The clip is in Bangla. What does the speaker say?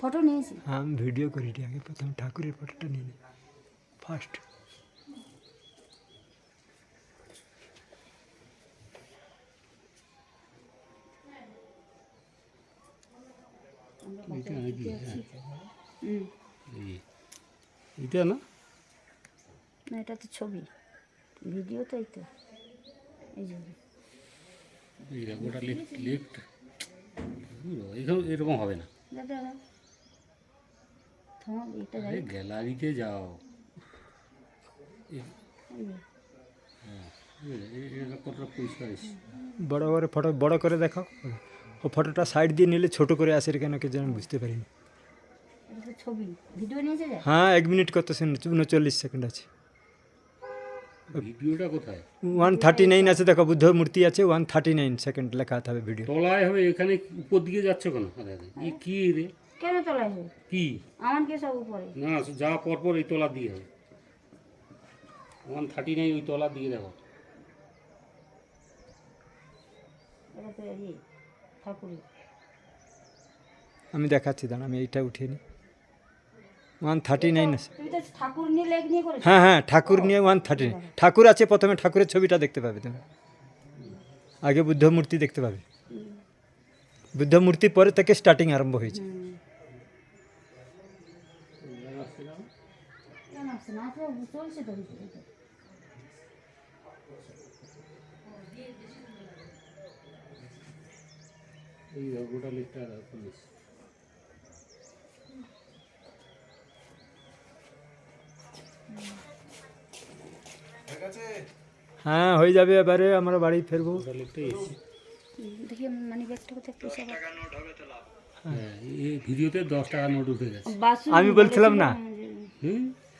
ফটো নিয়েছি। হ্যাঁ আমি ভিডিও করি নি আগে প্রথমে ঠাকুরের ফটোটা নিয়ে নিই ফার্স্ট আমরা এটা না? না এটা তো ছবি। ভিডিও তো এই তো। এই যে। এই দেখো, ওটা লেফট লেফট এরকম এরকম হবে না। দাদা তোমার এটা আরে যাই গ্যালারিতে যাও। এই যে। এ- এ- এটা কতটা পরিষ্কার এসছে বড় করে ফটো বড় করে দেখাও ও ফটোটা সাইড দিয়ে নিলে ছোট করে আসে কেন কে যেন বুঝতে পারিনি। ছবি। ভিডিও নিয়েছে হ্যাঁ এক মিনিট কত সেকেন্ড উনচল্লিশ সেকেন্ড আছে। ভিডিওটা কোথায়? ওয়ান থার্টি নাইন আছে দেখো বুদ্ধ মূর্তি আছে ওয়ান থার্টি নাইন সেকেন্ড লেখা হবে ভিডিও। তলায় হবে এখানে উপর দিকে যাচ্ছে কেন? কি রে? কেন কি? আমার কে সব উপরে? না যা পরপর এই তলার দিকে হবে। ওয়ান থার্টি নাইন ওই তলার দিকে দেখো এটা তো এই ঠাকুরের। আমি দেখাচ্ছি দাঁড়া আমি এইটা উঠিয়ে নিই। ওয়ান থার্টি নাইন আছে হ্যাঁ হ্যাঁ ঠাকুর নিয়ে ওয়ান থার্টি নাইন। ঠাকুর আছে প্রথমে ঠাকুরের ছবিটা দেখতে পাবে তুমি। আগে বুদ্ধ মূর্তি দেখতে পাবে। বুদ্ধ মূর্তি পরে থেকে স্টার্টিং আরম্ভ হয়েছে। কেন আসছে না? তো চলছে তো ভিতরে তো। এই গোটা লিফটটা পুলিশ। হ্যাঁ হয়ে যাবে এবারে আমরা বাড়ি ফিরবো। মানি হ্যাঁ ভিডিওতে দশ টাকা নোট উঠে গেছে। আমি বলছিলাম না। 嗯。